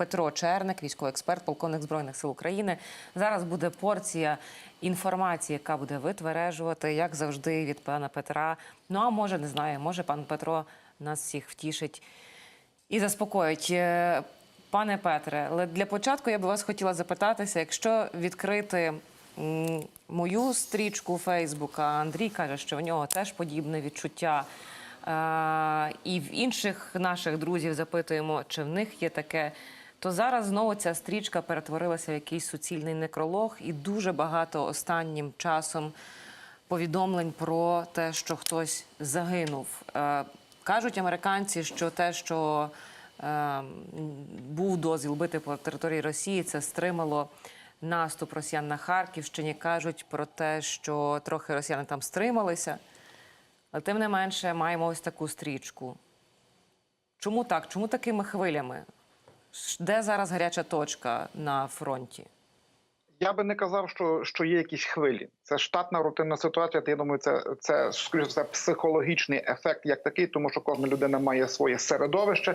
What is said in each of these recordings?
Петро Черник, військовий експерт, полковник збройних сил України. Зараз буде порція інформації, яка буде витвережувати, як завжди, від пана Петра. Ну а може, не знаю, може пан Петро нас всіх втішить і заспокоїть. Е, Пане Петре, але для початку я би вас хотіла запитатися, якщо відкрити мою стрічку Фейсбука, Андрій каже, що в нього теж подібне відчуття. Е, і в інших наших друзів запитуємо, чи в них є таке. То зараз знову ця стрічка перетворилася в якийсь суцільний некролог, і дуже багато останнім часом повідомлень про те, що хтось загинув. Е, кажуть американці, що те, що е, був дозвіл бити по території Росії, це стримало наступ росіян на Харківщині. Кажуть про те, що трохи росіяни там стрималися. Але тим не менше маємо ось таку стрічку. Чому так? Чому такими хвилями? Де зараз гаряча точка на фронті? Я би не казав, що, що є якісь хвилі. Це штатна рутинна ситуація. Я думаю, це, це скоріше все психологічний ефект як такий, тому що кожна людина має своє середовище.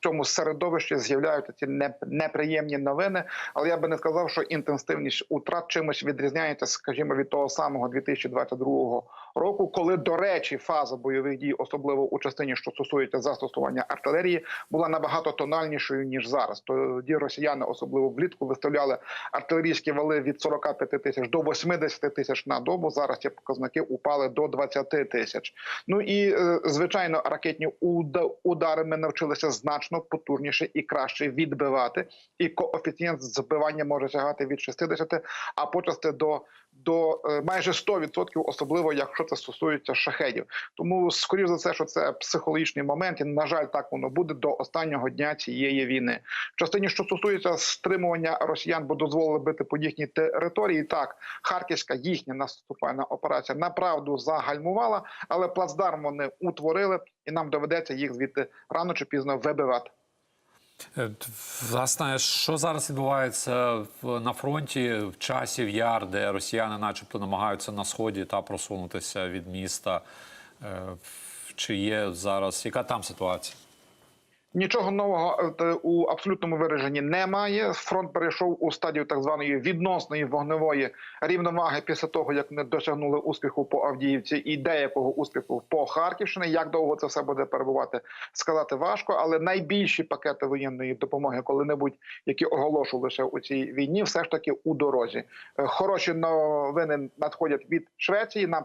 Цьому середовищі з'являються ці неприємні новини. Але я би не сказав, що інтенсивність утрат чимось відрізняється, скажімо, від того самого 2022 року, коли, до речі, фаза бойових дій, особливо у частині, що стосується застосування артилерії, була набагато тональнішою ніж зараз. Тоді росіяни, особливо влітку, виставляли артилерійські вали від 45 тисяч до 80 тисяч на добу. Зараз ці показники упали до 20 тисяч. Ну і е, звичайно, ракетні уда- удари ми навчилися значно потужніше і краще відбивати. І коефіцієнт збивання може сягати від 60, а почасти до, до е, майже 100%, особливо якщо це стосується шахедів. Тому, скоріш за все, що це психологічний момент, і на жаль, так воно буде до останнього дня цієї війни. Частині, що стосується стримування росіян, бо дозволили бити по їхній території. Так, харківська їхня наступальна операція направду загальмувала, але плацдарм вони утворили, і нам доведеться їх звідти рано чи пізно вибивати. Е, Власне, що зараз відбувається в- на фронті в часів яр, де росіяни, начебто, намагаються на сході та просунутися від міста? Е, Чи є зараз яка там ситуація? Нічого нового е, у абсолютному вираженні немає. Фронт перейшов у стадію так званої відносної вогневої рівноваги після того, як вони досягнули успіху по Авдіївці і деякого успіху по Харківщині. Як довго це все буде перебувати, сказати важко. Але найбільші пакети воєнної допомоги, коли-небудь, які оголошувалися у цій війні, все ж таки у дорозі. Е, Хороші новини надходять від Швеції. Нам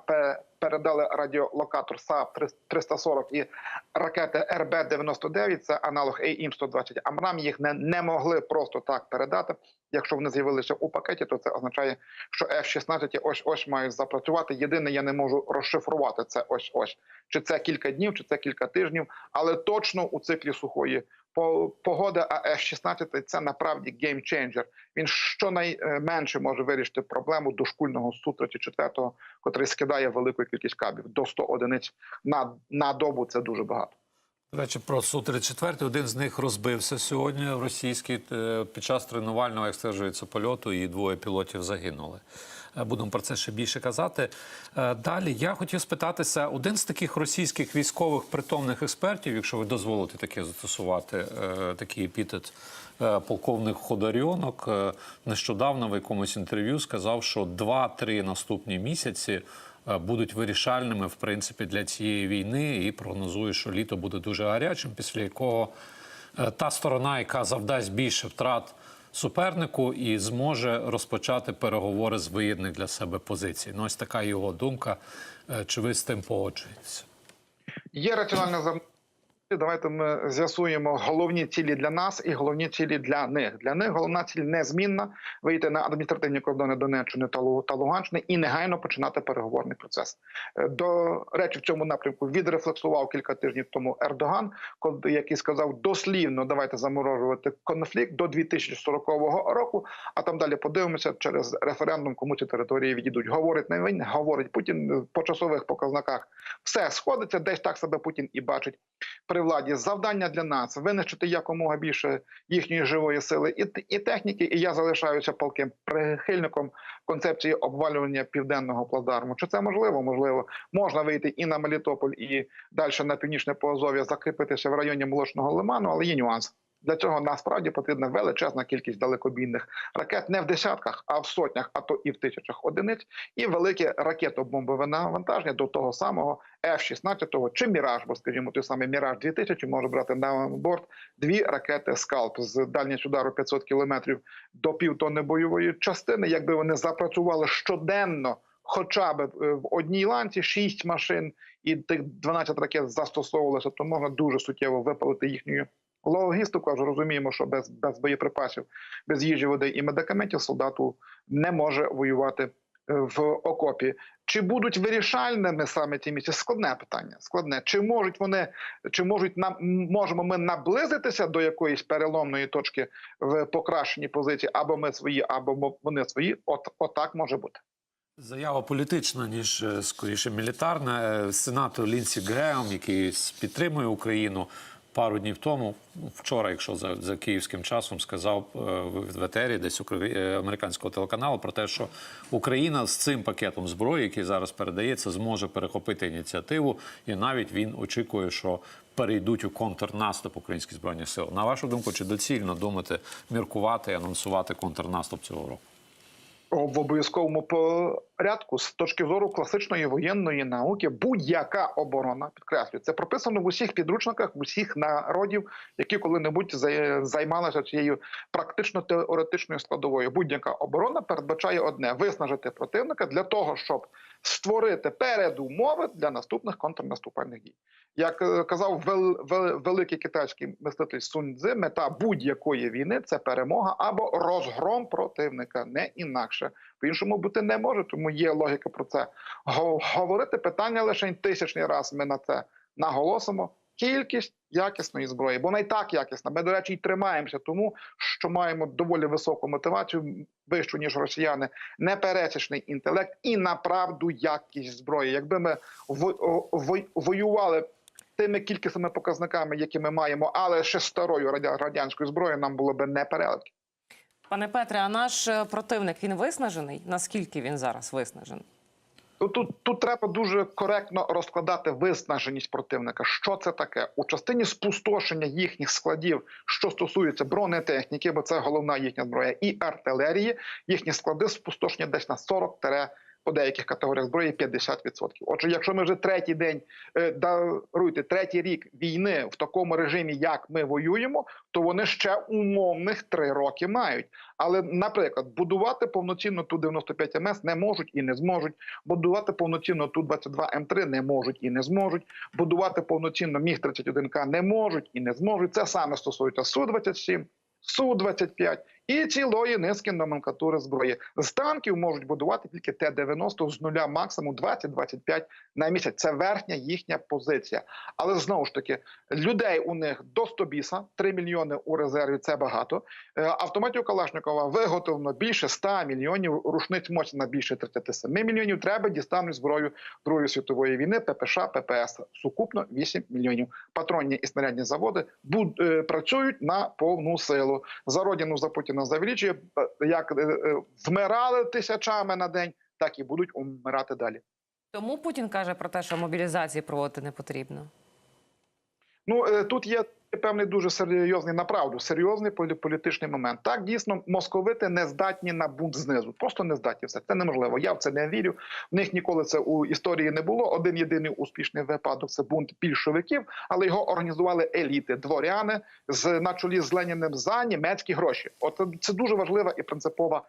передали радіолокатор САП 340 і ракети РБ-99, це аналог АІМ-120 Амрам. Їх не, не могли просто так передати. Якщо вони з'явилися у пакеті, то це означає, що F-16 ось ось мають запрацювати. Єдине, я не можу розшифрувати це ось ось. Чи це кілька днів, чи це кілька тижнів, але точно у циклі сухої по- погоди, а F-16 – це направді геймченджер. Він щонайменше може вирішити проблему дошкульного Су-34, котрий скидає велику кількість кабів до 100 одиниць на, на добу. Це дуже багато. Речі, про Су-34. Один з них розбився сьогодні російський е, під час тренувального, як стверджується, польоту, і двоє пілотів загинули. Е, Будемо про це ще більше казати. Е, Далі я хотів спитатися, один з таких російських військових притомних експертів, якщо ви дозволите таке застосувати, такий епітет, полковник Ходорьонок, нещодавно в якомусь інтерв'ю сказав, що 2-3 наступні місяці будуть вирішальними в принципі для цієї війни, і прогнозую, що літо буде дуже гарячим, після якого е, та сторона, яка завдасть більше втрат супернику, і зможе розпочати переговори з вигідних для себе позицій. Ну, ось така його думка. Е, Чи ви з тим погоджуєтеся? Є раціональне зам... Давайте ми з'ясуємо головні цілі для нас і головні цілі для них. Для них головна ціль незмінна вийти на адміністративні кордони Донеччини та Лу- та Луганщини і негайно починати переговорний процес. Е, До речі, в цьому напрямку відрефлексував кілька тижнів тому Ердоган, який сказав дослівно, давайте заморожувати конфлікт до 2040 року. А там далі подивимося через референдум, кому ці території відійдуть. Говорить не він, говорить Путін по часових показниках. Все сходиться, десь так себе Путін і бачить при владі. Завдання для нас винищити якомога більше їхньої живої сили і, і техніки. І я залишаюся палким прихильником концепції обвалювання південного плацдарму. Чи це можливо? Можливо, можна вийти і на Мелітополь, і далі на північне Поазов'я, закріпитися в районі Молочного Лиману, але є нюанс. Для цього насправді потрібна величезна кількість далекобійних ракет не в десятках, а в сотнях, а то і в тисячах одиниць, і велике ракетобомбове навантаження до того самого F-16 чи Міраж, бо скажімо, той самий Міраж 2000 може брати на борт дві ракети Скалп з дальністю удару 500 кілометрів до півтонни бойової частини. Якби вони запрацювали щоденно. Хоча б е, в одній ланці 6 машин і тих 12 ракет застосовувалося, то можна дуже суттєво випалити їхню логістику. Аж розуміємо, що без, без боєприпасів, без їжі, води і медикаментів солдату не може воювати е, в окопі. Чи будуть вирішальними саме ці місця? Складне питання. Складне. Чи можуть вони, чи можуть нам можемо ми наблизитися до якоїсь переломної точки в покращенні позиції, або ми свої, або вони свої? От отак може бути. Заява політична, ніж е, скоріше мілітарна. Е, Сенатор Лінсі Греем, який підтримує Україну, пару днів тому, ну, вчора, якщо за, за київським часом, сказав е, в етері десь е, американського телеканалу про те, що Україна з цим пакетом зброї, який зараз передається, зможе перехопити ініціативу, і навіть він очікує, що перейдуть у контрнаступ українських збройних сил. На вашу думку, чи доцільно думати, міркувати і анонсувати контрнаступ цього року? в обов'язковому порядку з точки зору класичної воєнної науки будь-яка оборона підкреслюю, це прописано в усіх підручниках усіх народів, які коли-небудь за- займалися цією практично теоретичною складовою. Будь-яка оборона передбачає одне виснажити противника для того, щоб створити передумови для наступних контрнаступальних дій. Як е, казав вел, вел- великий китайський мислитель Сунь Цзи, мета будь-якої війни це перемога або розгром противника, не інакше. По іншому бути не може, тому є логіка про це говорити. Питання лише тисячний раз. Ми на це наголосимо. Кількість якісної зброї, бо вона і так якісна. Ми, до речі, й тримаємося, тому що маємо доволі високу мотивацію, вищу ніж росіяни, непересічний інтелект і направду якість зброї. Якби ми воювали тими кількісними показниками, які ми маємо, але ще старою радянською зброєю, нам було би не переливки. Пане Петре, а наш е, противник він виснажений? Наскільки він зараз виснажений? Ну, Тут, тут треба дуже коректно розкладати виснаженість противника. Що це таке? У частині спустошення їхніх складів, що стосується бронетехніки, бо це головна їхня зброя, і артилерії, їхні склади спустошення десь на 40 по деяких категоріях зброї 50%. Отже, якщо ми вже третій день е, даруйте третій рік війни в такому режимі, як ми воюємо, то вони ще умовних три роки мають. Але, наприклад, будувати повноцінно ту 95 МС не можуть і не зможуть. Будувати повноцінно ту 22 М3 не можуть і не зможуть. Будувати повноцінно міг 31 к не можуть і не зможуть. Це саме стосується су 27 су 25 і цілої низки номенклатури зброї. З танків можуть будувати тільки Т-90 з нуля максимум 20-25 на місяць. Це верхня їхня позиція. Але знову ж таки, людей у них до 100 біса, 3 мільйони у резерві це багато. Е, Автоматів Калашникова виготовлено більше 100 мільйонів, рушниць моці на більше 37 мільйонів. Треба дістануть зброю Другої світової війни, ППШ, ППС. Сукупно 8 мільйонів. Патронні і снарядні заводи е, працюють на повну силу. За родину за Путіна за величі, е, як е, е, вмирали тисячами на день, так і будуть умирати далі. Тому Путін каже про те, що мобілізації проводити не потрібно. Ну е, тут є певний дуже серйозний направду, серйозний полі- політичний момент. Так дійсно московити не здатні на бунт знизу. Просто не здатні все. Це неможливо. Я в це не вірю. В них ніколи це у історії не було. Один єдиний успішний випадок це бунт більшовиків, але його організували еліти, дворяни з на чолі з Леніним за німецькі гроші. От це дуже важлива і принципова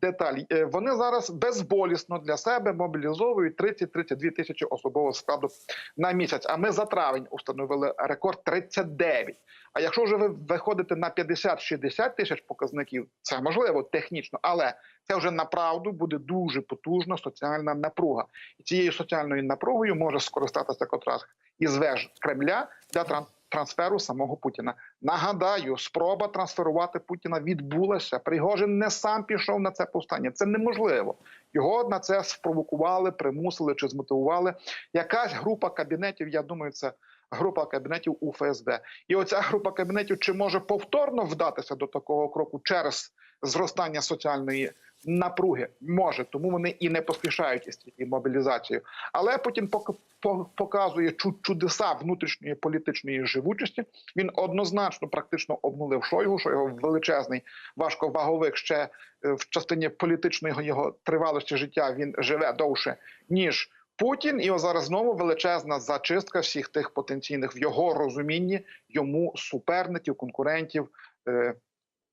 деталь. Е, Вони зараз безболісно для себе мобілізовують 30-32 тисячі особового складу на місяць. А ми за травень установили рекорд 39. А якщо вже ви виходите на 50-60 тисяч показників, це можливо технічно, але це вже направду буде дуже потужна соціальна напруга. І цією соціальною напругою може скористатися котрас із веж Кремля для тран- трансферу самого Путіна. Нагадаю, спроба трансферувати Путіна відбулася. Пригожин не сам пішов на це повстання. Це неможливо. Його на це спровокували, примусили чи змотивували. Якась група кабінетів, я думаю, це група кабінетів у ФСБ. І оця група кабінетів чи може повторно вдатися до такого кроку через зростання соціальної напруги. Може, тому вони і не поспішають із цією мобілізацією. Але пок- показує чу- чудеса внутрішньої політичної живучості. Він однозначно практично обнулив Шойгу, що його величезний важковаговик ще е, в частині політичної його тривалості життя він живе довше ніж. Путін і зараз знову величезна зачистка всіх тих потенційних в його розумінні йому суперників, конкурентів, е,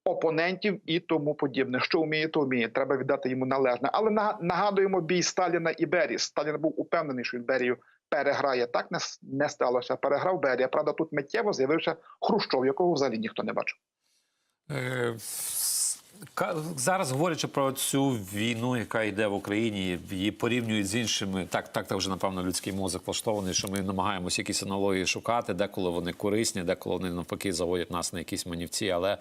опонентів і тому подібне. Що вміє, то вміє. Треба віддати йому належне. Але нага- нагадуємо бій Сталіна і Берії. Сталін був упевнений, що він Берію переграє. Так не, не сталося. Переграв Берія. Правда, тут миттєво з'явився Хрущов, якого взагалі ніхто не бачив. Зараз говорячи про цю війну, яка йде в Україні, її порівнюють з іншими. Так, так, так вже напевно людський мозок влаштований, що ми намагаємося якісь аналогії шукати, деколи вони корисні, деколи вони навпаки заводять нас на якісь манівці. Але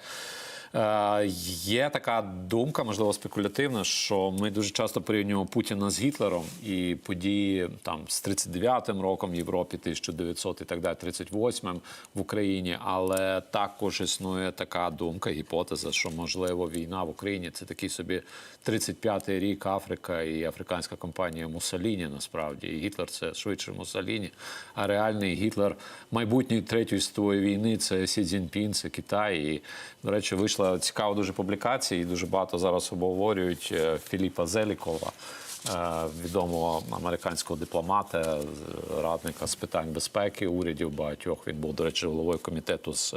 є така думка, можливо, спекулятивна, що ми дуже часто порівнюємо Путіна з Гітлером і події там з 39-м роком в Європі, 1900 і так далі, 38-м в Україні. Але також існує така думка, гіпотеза, що можливо війна в Україні це такий собі 35-й рік Африка і африканська компанія Муссоліні. Насправді і Гітлер це швидше Муссоліні, а реальний Гітлер майбутньої третьої світової війни це Сі Цзіньпін, це Китай. І, до речі, вийшла цікава дуже публікація, і дуже багато зараз обговорюють е, Філіпа Зелікова. е, Відомого американського дипломата, радника з питань безпеки урядів багатьох. Він був, до речі, головою комітету з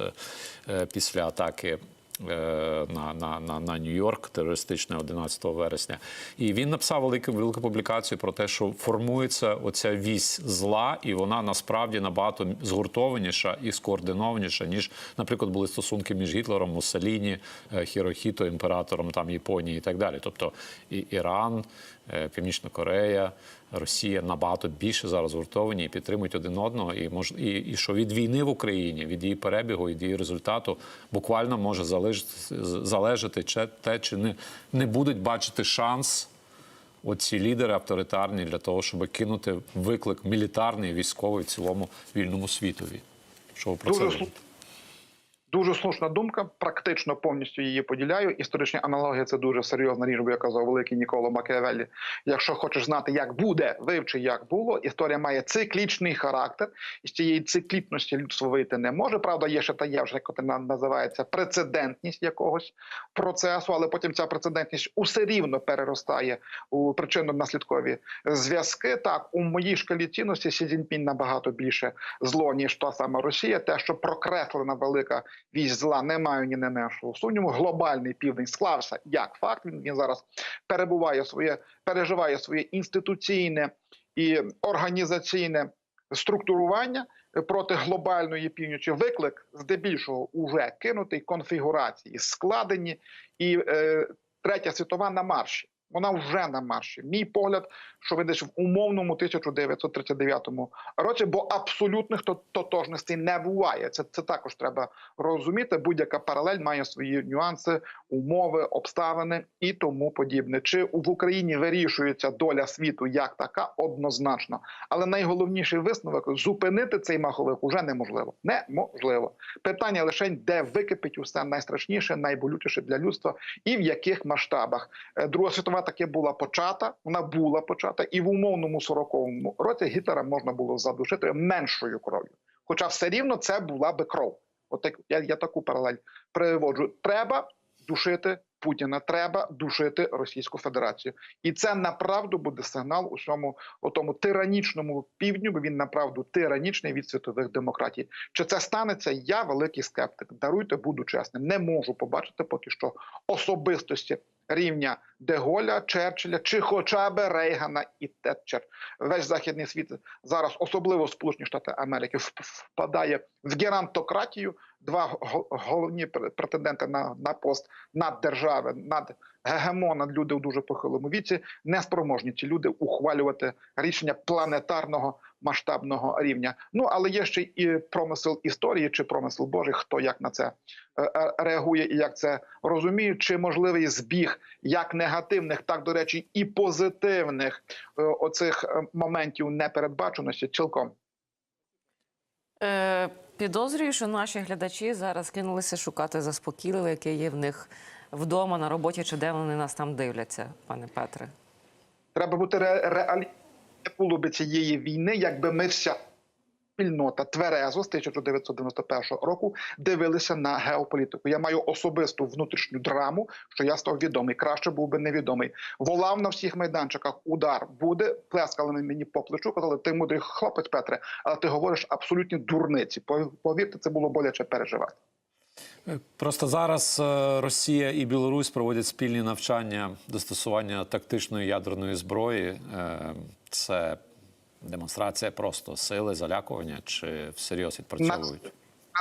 е, після атаки е, на, на, на, на Нью-Йорк терористичне 11 вересня. І він написав велику, велику публікацію про те, що формується оця вісь зла, і вона насправді набагато згуртованіша і скоординованіша, ніж, наприклад, були стосунки між Гітлером, Муссоліні, е, Хірохіто, імператором там Японії і так далі. Тобто і Іран, е, Північна Корея. Росія набагато більше зараз згуртовані і підтримують один одного, і мож і, і що від війни в Україні, від її перебігу, від її результату буквально може залежати, залежати чи те, чи не, не будуть бачити шанс оці лідери авторитарні для того, щоб кинути виклик мілітарний, військовий в цілому вільному світові. Що ви про це Дуже слушна думка, практично повністю її поділяю. Історичні аналогії це дуже серйозна річ, бо я казав великий Ніколо Макіавеллі. Якщо хочеш знати, як буде, вивчи, як було. Історія має циклічний характер, і з цієї циклічності людство вийти не може. Правда, є ще та є вже як вона називається прецедентність якогось процесу, але потім ця прецедентність усе рівно переростає у причинно-наслідкові зв'язки. Так, у моїй шкалі цінності Сі Цзіньпінь набагато більше зло, ніж та сама Росія. Те, що прокреслена велика вісь зла, не маю ні не меншого сумніву. Глобальний південь склався як факт. Він, він зараз перебуває своє, переживає своє інституційне і організаційне структурування проти глобальної півночі. Виклик здебільшого уже кинутий конфігурації складені, і е, третя світова на марші. Вона вже на марші. Мій погляд, що ви десь в умовному 1939 році, бо абсолютних то- тотожностей не буває. Це, це також треба розуміти. Будь-яка паралель має свої нюанси, умови, обставини і тому подібне. Чи в Україні вирішується доля світу як така, однозначно. Але найголовніший висновок зупинити цей маховик уже неможливо. Неможливо. Питання лише де википить усе найстрашніше, найболючіше для людства і в яких масштабах. Е, Друга світова таки була почата. Вона була почата, і в умовному 40-му році Гітлера можна було задушити меншою кров'ю. Хоча все рівно це була би кров. От я, я таку паралель приводжу. Треба душити Путіна, треба душити Російську Федерацію, і це направду буде сигнал у цьому тому тиранічному півдню. Бо він направду тиранічний від світових демократій. Чи це станеться? Я великий скептик. Даруйте, буду чесним. Не можу побачити поки що особистості рівня Деголя, Черчилля чи хоча б Рейгана і Тетчер. Весь західний світ зараз, особливо Сполучені Штати Америки, впадає в герантократію. Два го- головні пр- претенденти на, на пост наддержави, над гегемона, люди у дуже похилому віці, неспроможні ці люди ухвалювати рішення планетарного масштабного рівня. Ну але є ще і промисел історії чи промисел Божий, хто як на це е, е, реагує і як це розуміє, чи можливий збіг як негативних, так до речі, і позитивних е, оцих моментів непередбаченості цілком. Е, підозрюю, що наші глядачі зараз кинулися шукати заспокійливе, яке є в них вдома на роботі чи де вони нас там дивляться, пане Петре? Треба бути ре-. Не було би цієї війни, якби ми вся спільнота тверезо з 1991 року дивилися на геополітику. Я маю особисту внутрішню драму, що я став відомий. Краще був би невідомий. Волав на всіх майданчиках. Удар буде. Плескали мені по плечу. Казали, ти мудрий хлопець, Петре, але ти говориш абсолютні дурниці. Повірте, це було боляче переживати. Просто зараз е, Росія і Білорусь проводять спільні навчання застосування тактичної ядерної зброї. Е, Це демонстрація просто сили залякування чи всерйоз відпрацьовують?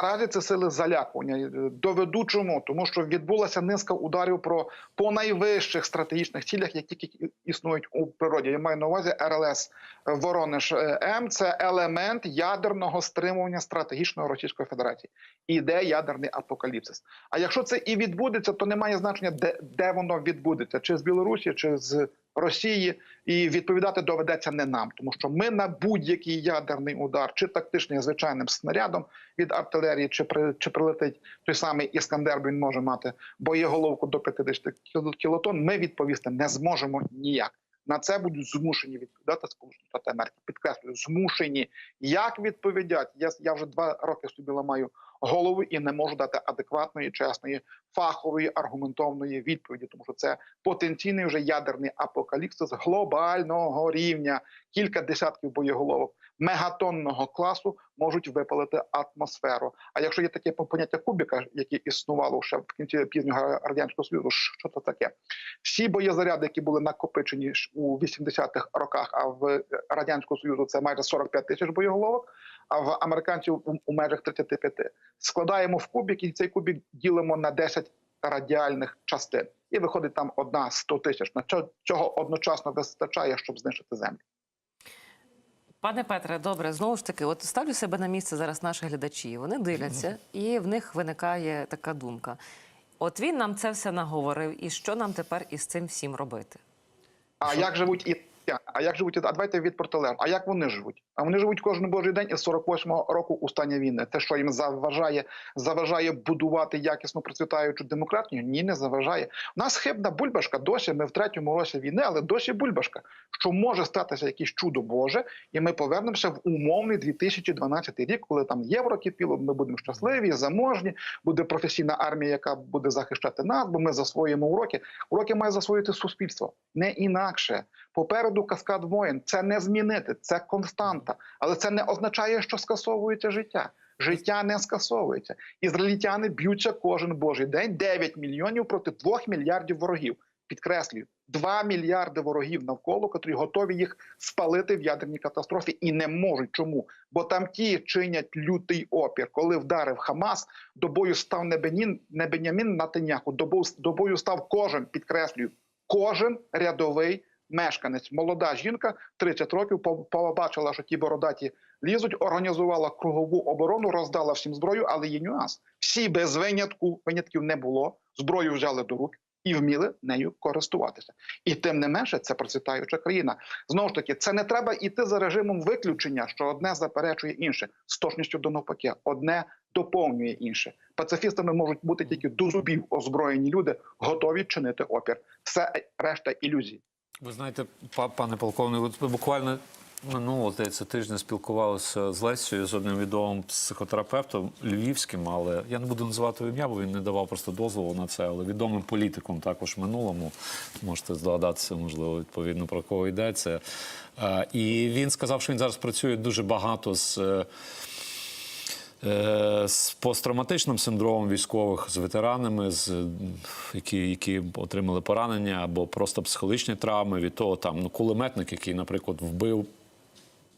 Наразі це сили залякування. Доведу чому, тому що відбулася низка ударів про по найвищих стратегічних цілях, які існують у природі. Я маю на увазі РЛС Воронеж е, М. Це елемент ядерного стримування стратегічної Російської Федерації. Іде ядерний апокаліпсис. А якщо це і відбудеться, то немає значення, де, де воно відбудеться, чи з Білорусі, чи з Росії, і відповідати доведеться не нам, тому що ми на будь-який ядерний удар, чи тактичний звичайним снарядом від артилерії, чи при чи прилетить той самий іскандер, він може мати боєголовку до 50 кіл- кілотон. Ми відповісти не зможемо ніяк. На це будуть змушені відповідати Сполучені Штати Америки. Підкреслюю, змушені. Як відповідять? Я, я вже два роки собі ламаю голову і не можу дати адекватної, чесної, фахової, аргументовної відповіді, тому що це потенційний вже ядерний апокаліпсис глобального рівня. Кілька десятків боєголовок мегатонного класу можуть випалити атмосферу. А якщо є таке поняття кубіка, яке існувало ще в кінці пізнього радянського союзу, що це таке? Всі боєзаряди, які були накопичені у 80-х роках, а в радянського союзу це майже 45 тисяч боєголовок. А в американців у, межах 35. Складаємо в кубік, і цей кубік ділимо на 10 радіальних частин. І виходить там одна 100 тисяч. На цього одночасно вистачає, щоб знищити землю. Пане Петре, добре, знову ж таки, от ставлю себе на місце зараз наших глядачів. Вони дивляться, і в них виникає така думка. От він нам це все наговорив, і що нам тепер із цим всім робити? А як живуть і а як живуть? А давайте від протилежного. А як вони живуть? А вони живуть кожен божий день із 48-го року у стані війни. Те, що їм заважає, заважає будувати якісну процвітаючу демократію? Ні, не заважає. У нас хибна бульбашка. Досі ми в третьому році війни, але досі бульбашка. Що може статися якесь чудо Боже, і ми повернемося в умовний 2012 рік, коли там євро кипіло, ми будемо щасливі, заможні, буде професійна армія, яка буде захищати нас, бо ми засвоїмо уроки. Уроки має засвоїти суспільство, не інакше. Попереду каскад воєн. Це не змінити, це константа. Але це не означає, що скасовується життя. Життя не скасовується. Ізраїльтяни б'ються кожен божий день 9 мільйонів проти 2 мільярдів ворогів. Підкреслюю, 2 мільярди ворогів навколо, котрі готові їх спалити в ядерній катастрофі і не можуть. Чому? Бо там ті чинять лютий опір. Коли вдарив Хамас, до бою став не Бенін, не Бенямін Натаняху, до бою, до бою став кожен, підкреслюю, кожен рядовий мешканець. Молода жінка 30 років по- побачила, що ті бородаті лізуть, організувала кругову оборону, роздала всім зброю, але є нюанс. Всі без винятку винятків не було. Зброю взяли до рук. І вміли нею користуватися, і тим не менше це процвітаюча країна. Знову ж таки, це не треба йти за режимом виключення, що одне заперечує інше з точністю до навпаки, одне доповнює інше. Пацифістами можуть бути тільки до зубів озброєні люди, готові чинити опір. Все решта ілюзій. Ви знаєте, пане полковник, буквально минулого здається тижня спілкувалися з Лесією, з одним відомим психотерапевтом львівським, але я не буду називати ім'я, бо він не давав просто дозволу на це, але відомим політиком також в минулому. Можете здогадатися, можливо, відповідно про кого йдеться. Е, І він сказав, що він зараз працює дуже багато з. Е, з посттравматичним синдромом військових, з ветеранами, з, які, які отримали поранення або просто психологічні травми від того, там ну, кулеметник, який, наприклад, вбив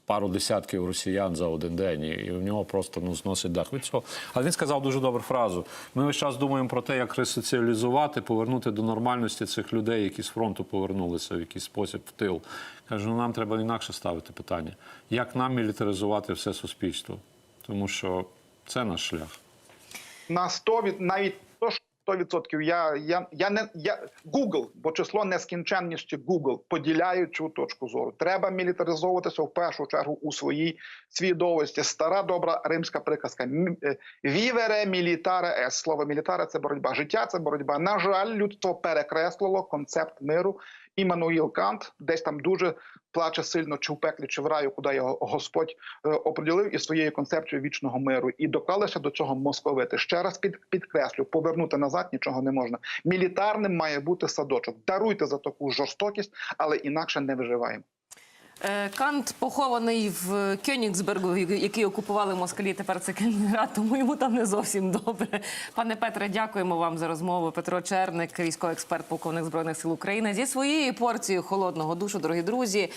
пару десятків росіян за один день, і, в нього просто ну, зносить дах від цього. Але він сказав дуже добру фразу. Ми весь час думаємо про те, як ресоціалізувати, повернути до нормальності цих людей, які з фронту повернулися в якийсь спосіб в тил. Каже, ну нам треба інакше ставити питання, як нам мілітаризувати все суспільство. Тому що це наш шлях. на 100 від навіть то, що 100%. Я, я, я не я Google, бо число нескінченності Google поділяють цю точку зору. Треба мілітаризовуватися в першу чергу у своїй свідомості. Стара добра римська приказка вівере мілітаре ес. Слово мілітаре це боротьба. Життя це боротьба. На жаль, людство перекреслило концепт миру. Іммануїл Кант десь там дуже плаче сильно, чи в пеклі, чи в раю, куди його Господь е, оприділив і своєю концепцією вічного миру. І доклалися до цього московити. Ще раз під, підкреслю, повернути назад нічого не можна. Мілітарним має бути садочок. Даруйте за таку жорстокість, але інакше не виживаємо. Е, Кант похований в Кьонігсбергу, який окупували москалі. Тепер це Калінінград, тому йому там не зовсім добре. Пане Петре, дякуємо вам за розмову. Петро Черник, військовий експерт, полковник збройних сил України, зі своєю порцією холодного душу, дорогі друзі.